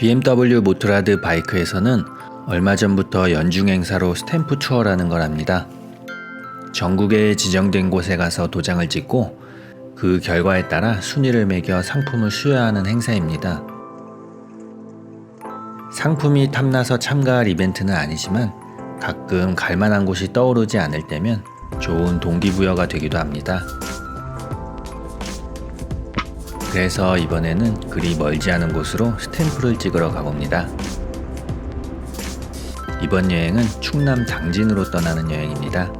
BMW 모트라드 바이크에서는 얼마 전부터 연중 행사로 스탬프 투어라는 걸 합니다. 전국에 지정된 곳에 가서 도장을 찍고 그 결과에 따라 순위를 매겨 상품을 수여하는 행사입니다. 상품이 탐나서 참가할 이벤트는 아니지만 가끔 갈 만한 곳이 떠오르지 않을 때면 좋은 동기부여가 되기도 합니다. 그래서 이번에는 그리 멀지 않은 곳으로 스탬프를 찍으러 가봅니다. 이번 여행은 충남 당진으로 떠나는 여행입니다.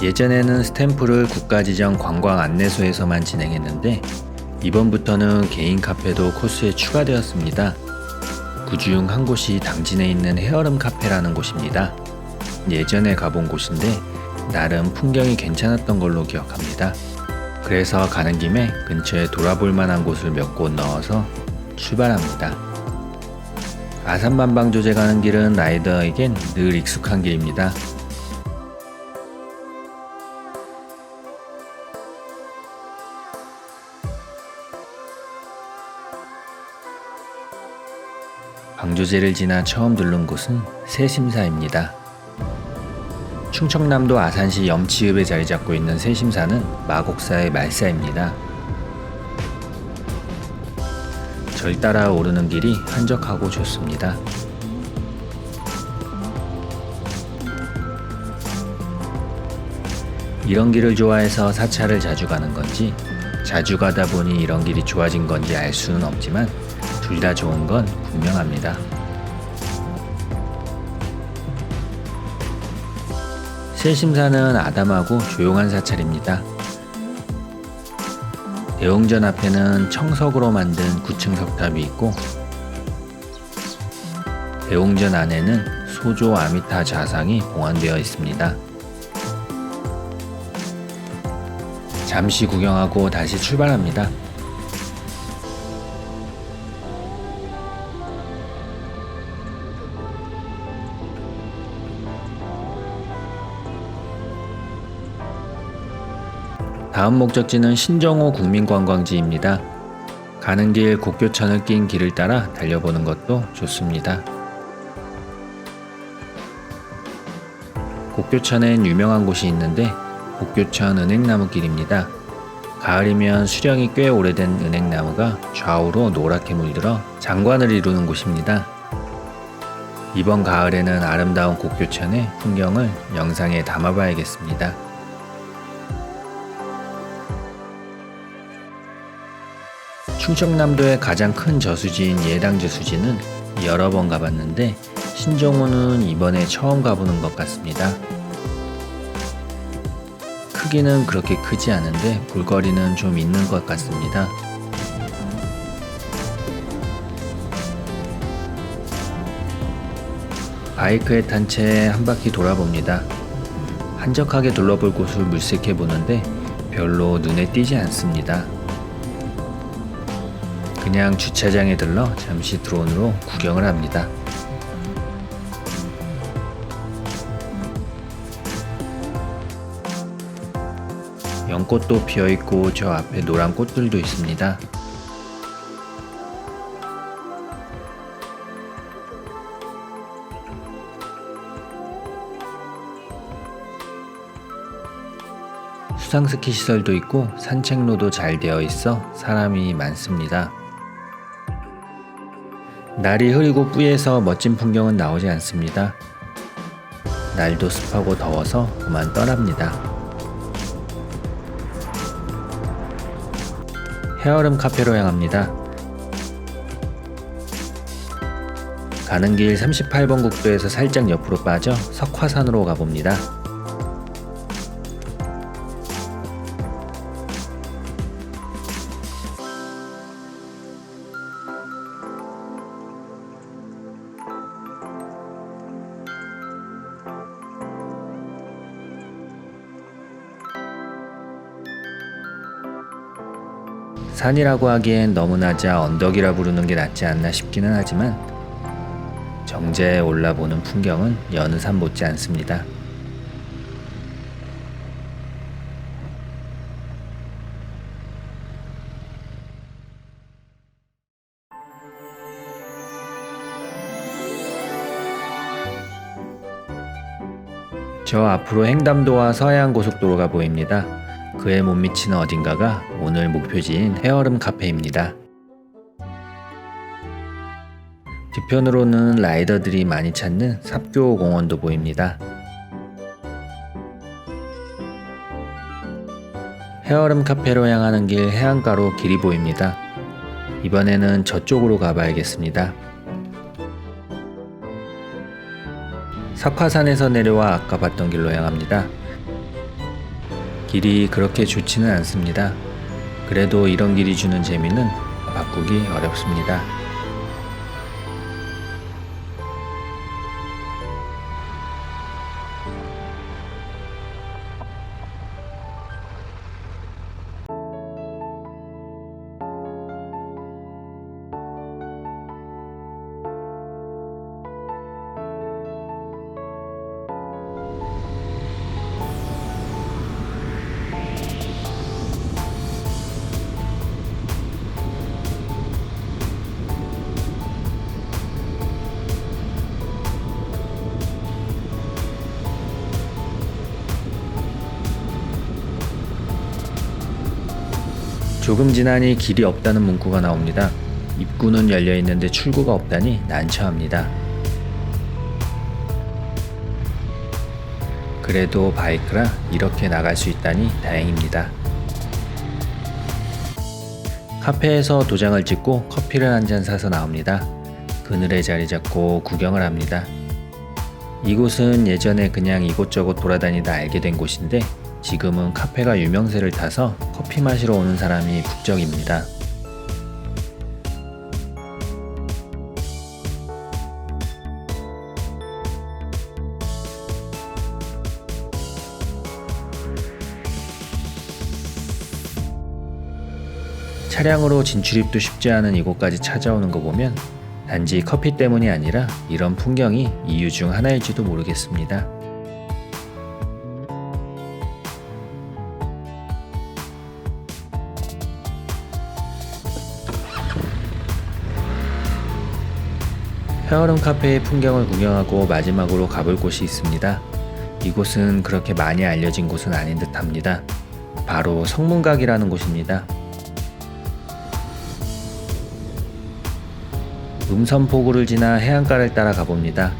예전에는 스탬프를 국가지정 관광 안내소에서만 진행했는데 이번부터는 개인 카페도 코스에 추가되었습니다. 그중 한 곳이 당진에 있는 헤어름 카페라는 곳입니다. 예전에 가본 곳인데 나름 풍경이 괜찮았던 걸로 기억합니다. 그래서 가는 김에 근처에 돌아볼 만한 곳을 몇 곳 넣어서 출발합니다. 아산만방조제 가는 길은 라이더에겐 늘 익숙한 길입니다. 방조제를 지나 처음 들른 곳은 세심사입니다. 충청남도 아산시 염치읍에 자리 잡고 있는 세심사는 마곡사의 말사입니다. 절 따라 오르는 길이 한적하고 좋습니다. 이런 길을 좋아해서 사찰을 자주 가는 건지 자주 가다 보니 이런 길이 좋아진 건지 알 수는 없지만 둘 다 좋은 건 분명합니다. 세심사는 아담하고 조용한 사찰입니다. 대웅전 앞에는 청석으로 만든 9층 석탑이 있고 대웅전 안에는 소조 아미타 좌상이 봉안되어 있습니다. 잠시 구경하고 다시 출발합니다. 다음 목적지는 신정호 국민관광지입니다. 가는 길 곡교천을 낀 길을 따라 달려보는 것도 좋습니다. 곡교천엔 유명한 곳이 있는데 곡교천 은행나무길입니다. 가을이면 수령이 꽤 오래된 은행나무가 좌우로 노랗게 물들어 장관을 이루는 곳입니다. 이번 가을에는 아름다운 곡교천의 풍경을 영상에 담아봐야겠습니다. 충청남도의 가장 큰 저수지인 예당 저수지는 여러 번 가봤는데 신정호는 이번에 처음 가보는 것 같습니다. 크기는 그렇게 크지 않은데 볼거리는 좀 있는 것 같습니다. 바이크에 탄 채 한 바퀴 돌아봅니다. 한적하게 둘러볼 곳을 물색해 보는데 별로 눈에 띄지 않습니다. 그냥 주차장에 들러 잠시 드론으로 구경을 합니다. 연꽃도 피어 있고 저 앞에 노란 꽃들도 있습니다. 수상스키 시설도 있고 산책로도 잘 되어 있어 사람이 많습니다. 날이 흐리고 뿌예서 멋진 풍경은 나오지 않습니다. 날도 습하고 더워서 그만 떠납니다. 헤어름 카페로 향합니다. 가는 길 38번 국도에서 살짝 옆으로 빠져 석화산으로 가봅니다. 산이라고 하기엔 너무 낮아 언덕이라 부르는 게 낫지 않나 싶기는 하지만 정제에 올라보는 풍경은 여느 산 못지 않습니다. 저 앞으로 횡담도와 서해안 고속도로가 보입니다. 그에 못 미치는 어딘가가 오늘 목표지인 해얼음 카페입니다. 뒤편으로는 라이더들이 많이 찾는 삽교 공원도 보입니다. 해얼음 카페로 향하는 길 해안가로 길이 보입니다. 이번에는 저쪽으로 가봐야겠습니다. 석화산에서 내려와 아까 봤던 길로 향합니다. 길이 그렇게 좋지는 않습니다. 그래도 이런 길이 주는 재미는 바꾸기 어렵습니다. 조금 지나니 길이 없다는 문구가 나옵니다. 입구는 열려 있는데 출구가 없다니 난처합니다. 그래도 바이크라 이렇게 나갈 수 있다니 다행입니다. 카페에서 도장을 찍고 커피를 한 잔 사서 나옵니다. 그늘에 자리 잡고 구경을 합니다. 이곳은 예전에 그냥 이곳저곳 돌아다니다 알게 된 곳인데 지금은 카페가 유명세를 타서 커피 마시러 오는 사람이 북적입니다. 차량으로 진출입도 쉽지 않은 이곳까지 찾아오는 거 보면 단지 커피 때문이 아니라 이런 풍경이 이유 중 하나일지도 모르겠습니다. 헤어름 카페의 풍경을 구경하고 마지막으로 가볼 곳이 있습니다. 이곳은 그렇게 많이 알려진 곳은 아닌 듯 합니다. 바로 성문각이라는 곳입니다. 음선포구를 지나 해안가를 따라 가봅니다.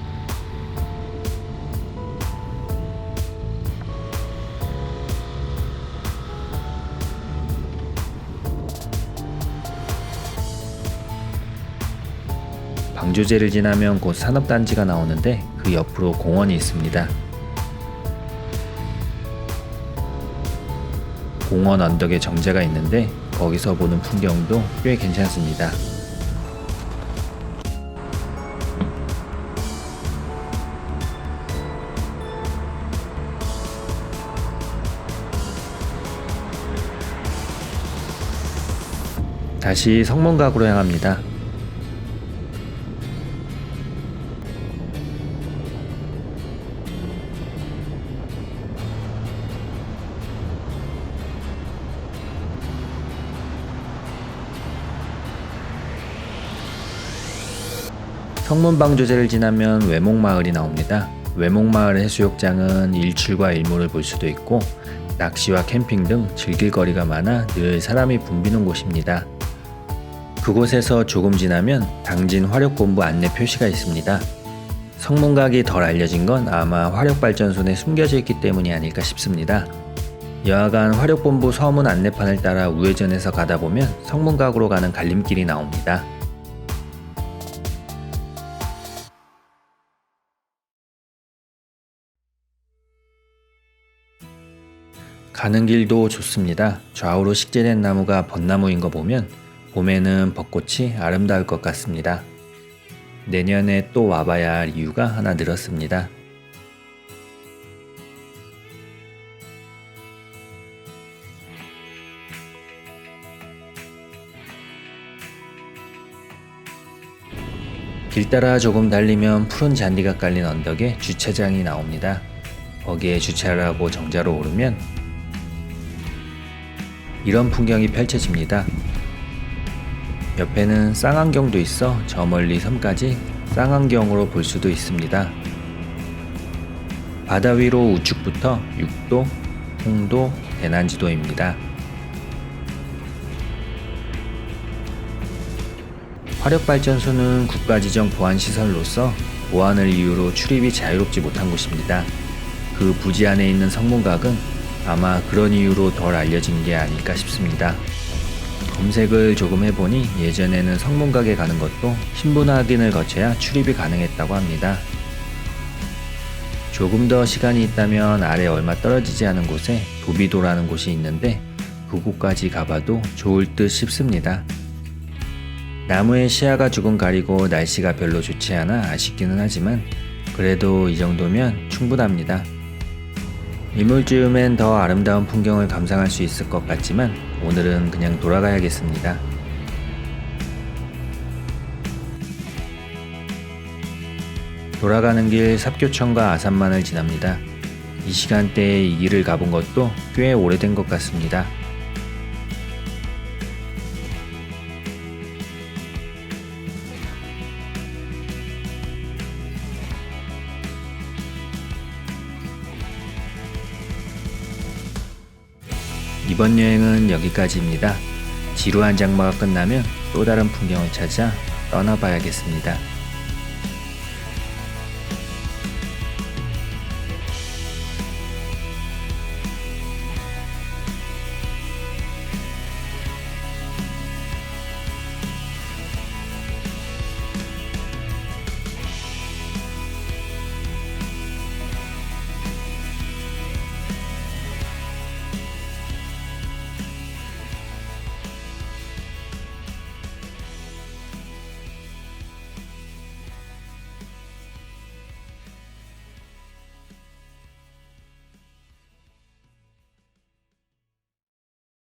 방조제를 지나면 곧 산업단지가 나오는데 그 옆으로 공원이 있습니다. 공원 언덕에 정자가 있는데 거기서 보는 풍경도 꽤 괜찮습니다. 다시 성문각으로 향합니다. 성문방조제를 지나면 외목마을이 나옵니다. 외목마을 해수욕장은 일출과 일몰을 볼 수도 있고 낚시와 캠핑 등 즐길 거리가 많아 늘 사람이 붐비는 곳입니다. 그곳에서 조금 지나면 당진 화력본부 안내 표시가 있습니다. 성문각이 덜 알려진 건 아마 화력발전소 내 숨겨져 있기 때문이 아닐까 싶습니다. 여하간 화력본부 서문 안내판을 따라 우회전해서 가다 보면 성문각으로 가는 갈림길이 나옵니다. 가는 길도 좋습니다. 좌우로 식재된 나무가 벚나무인 거 보면 봄에는 벚꽃이 아름다울 것 같습니다. 내년에 또 와봐야 할 이유가 하나 늘었습니다. 길 따라 조금 달리면 푸른 잔디가 깔린 언덕에 주차장이 나옵니다. 거기에 주차를 하고 정자로 오르면 이런 풍경이 펼쳐집니다. 옆에는 쌍안경도 있어 저 멀리 섬까지 쌍안경으로 볼 수도 있습니다. 바다 위로 우측부터 육도, 홍도, 대난지도입니다. 화력발전소는 국가지정 보안시설로서 보안을 이유로 출입이 자유롭지 못한 곳입니다. 그 부지 안에 있는 성문각은 아마 그런 이유로 덜 알려진 게 아닐까 싶습니다. 검색을 조금 해보니 예전에는 성문각에 가는 것도 신분 확인을 거쳐야 출입이 가능했다고 합니다. 조금 더 시간이 있다면 아래 얼마 떨어지지 않은 곳에 도비도라는 곳이 있는데 그곳까지 가봐도 좋을 듯 싶습니다. 나무의 시야가 조금 가리고 날씨가 별로 좋지 않아 아쉽기는 하지만 그래도 이 정도면 충분합니다. 이물즈음엔 더 아름다운 풍경을 감상할 수 있을 것 같지만 오늘은 그냥 돌아가야겠습니다. 돌아가는 길 삽교천과 아산만을 지납니다. 이 시간대에 이 길을 가본 것도 꽤 오래된 것 같습니다. 이번 여행은 여기까지입니다. 지루한 장마가 끝나면 또 다른 풍경을 찾아 떠나봐야겠습니다.